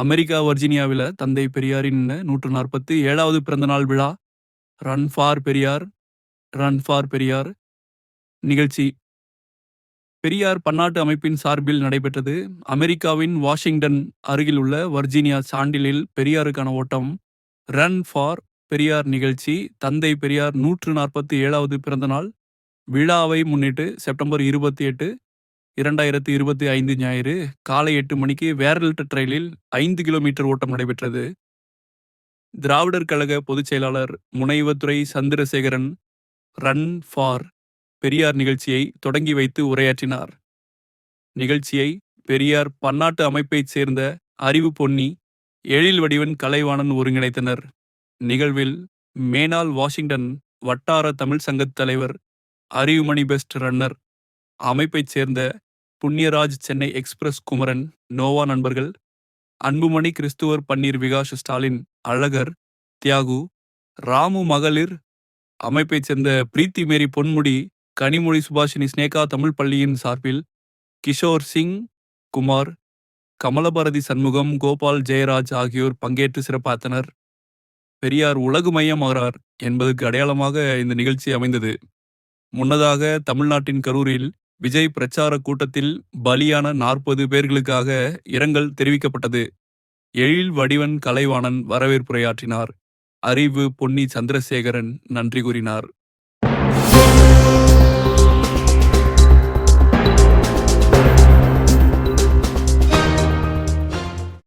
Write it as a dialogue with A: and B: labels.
A: America வர்ஜீனியாவில் தந்தை பெரியாரின் நூற்று நாற்பத்து ஏழாவது பிறந்தநாள் விழா. Run for Periyar run for Periyar. நிகழ்ச்சி. பெரியார் பன்னாட்டு அமைப்பின் சார்பில் நடைபெற்றது. அமெரிக்காவின் வாஷிங்டன் அருகில் உள்ள வர்ஜீனியா சாண்டிலில் பெரியாருக்கான ஓட்டம். ரன் ஃபார் பெரியார் நிகழ்ச்சி. தந்தை பெரியார் நூற்று நாற்பத்தி ஏழாவது பிறந்தநாள். விழாவை முன்னிட்டு செப்டம்பர் இருபத்தி எட்டு இரண்டாயிரத்தி இருபத்தி ஐந்து ஞாயிறு காலை எட்டு மணிக்கு வேரல்ட் ட்ரெயிலில் ஐந்து கிலோமீட்டர் ஓட்டம் நடைபெற்றது. திராவிடர் கழக பொதுச் செயலாளர் முனைவத்துறை சந்திரசேகரன் ரன் ஃபார் பெரியார் நிகழ்ச்சியை தொடங்கி வைத்து உரையாற்றினார். நிகழ்ச்சியை பெரியார் பன்னாட்டு அமைப்பைச் சேர்ந்த அறிவு பொன்னி எழில் வடிவன் கலைவாணன் ஒருங்கிணைத்தனர். நிகழ்வில் மேனால் வாஷிங்டன் வட்டார தமிழ் சங்கத் தலைவர் அறிவுமணி பெஸ்ட் ரன்னர். அமைப்பைச் சேர்ந்த புண்ணியராஜ் சென்னை எக்ஸ்பிரஸ் குமரன் நோவா நண்பர்கள் அன்புமணி கிறிஸ்துவர் பன்னீர் விகாஷ் ஸ்டாலின் அழகர் தியாகு ராமு மகளிர் அமைப்பைச் சேர்ந்த பிரீத்தி மேரி பொன்முடி கனிமொழி சுபாஷினி ஸ்னேகா தமிழ் பள்ளியின் சார்பில் கிஷோர் சிங் குமார் கமலபாரதி சண்முகம் கோபால் ஜெயராஜ் ஆகியோர் பங்கேற்று சிறப்பாத்தனர் பெரியார் உலகு மையமாகிறார் என்பதற்கு அடையாளமாக இந்த நிகழ்ச்சி அமைந்தது. முன்னதாக தமிழ்நாட்டின் கரூரில் விஜய் பிரச்சார கூட்டத்தில் பலியான நாற்பது பேர்களுக்காக இரங்கல் தெரிவிக்கப்பட்டது. எழில் வடிவன் கலைவாணன் வரவேற்புரையாற்றினார். அறிவு பொன்னி சந்திரசேகரன் நன்றி கூறினார்.